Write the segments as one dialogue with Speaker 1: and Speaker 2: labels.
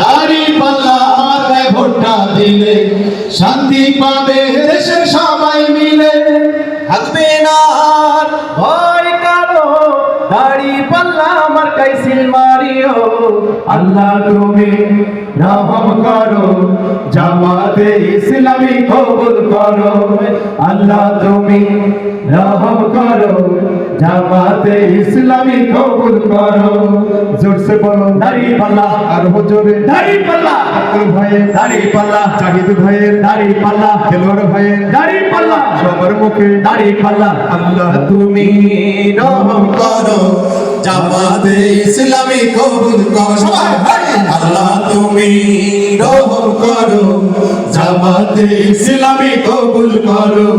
Speaker 1: দাড়ি পাল্লা মাথায় ভোটটা দিলে শান্তি পাবে, দেশের সবাই মিলে।
Speaker 2: থাকবে না ভয় কারও। দাড়ি পাল্লা আমার কাইসিল মারিও।
Speaker 1: আল্লাহ তুমি রহম করো, জামাতে ইসলামী কবুল করো। আল্লাহ তুমি রহম করো, জামাতে ইসলামী কবুল করো। জোরসে বলো। দাড়ি পাল্লা। আর হুজুরে দাড়ি পাল্লা। ভাইয়ের দাড়ি পাল্লা। জাহিদ ভয়ে। দাড়ি পাল্লা। খেলোয়াড় ভয়ে। দাড়ি পাল্লা। সবার মুখে দাড়ি পাল্লা। আল্লাহ। তুমি রহম করো।
Speaker 2: জামাতে ইসলামী কবুল করো। আল্লাহ তুমি রহম করো।
Speaker 1: জামাতে ইসলামী কবুল করো।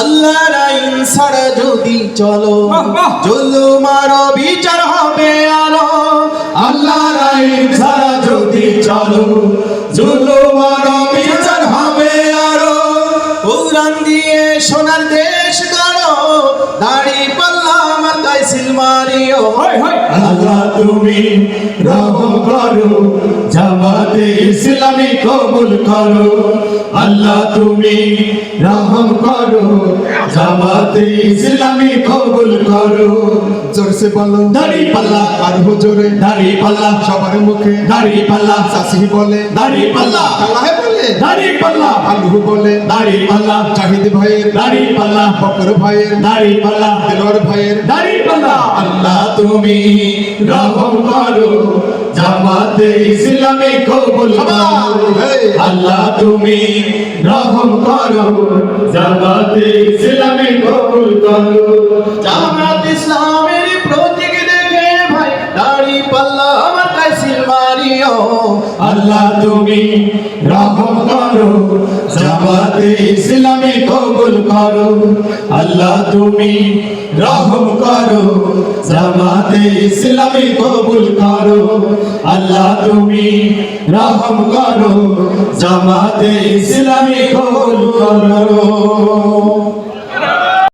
Speaker 2: আল্লাহর আইন ছাড়া যদি চলো জুলুম আরও বিচার হবে আরও
Speaker 1: আল্লাহর আইন ছাড়া যদি চলো জুলুম আর বিচার হবে আরও
Speaker 2: কোরআন দিয়ে সোনার দেশ গড়ো দাড়ি পাল্লা
Speaker 1: আল্লাহ তুমি রহম করো, জামাতে ইসলামী কবুল করো। আল্লাহ তুমি রহম করো, জামাতে ইসলামী কবুল করো। জোরসে বলো। দাড়ি পাল্লা আর হুজুরে দাড়ি পাল্লা। সবার মুখে দাড়ি পাল্লা। চাষি বলে। দাড়ি পাল্লা। কালাহে বলে। দাড়ি পাল্লা। আলু বলে। দাড়ি পাল্লা। জাহিদ ভাইয়ের। দাড়ি পাল্লা। বকর ভাইয়ের। দাড়ি পাল্লা। দেলোয়ার ভাইয়ের। দাড়ি পাল্লা। আল্লাহ তুমি রহম করো। জামাতে ইসলামী কবুল আল্লাহ তুমি রহম করো। জামাতে ইসলামী কবুল করো। আল্লাহ তুমি রহম করো, জামাতে ইসলামী কবুল করো। আল্লাহ তুমি রহম করো, জামাতে ইসলামী কবুল করো। আল্লাহ তুমি রহম করো, জামাতে ইসলামী কবুল করো।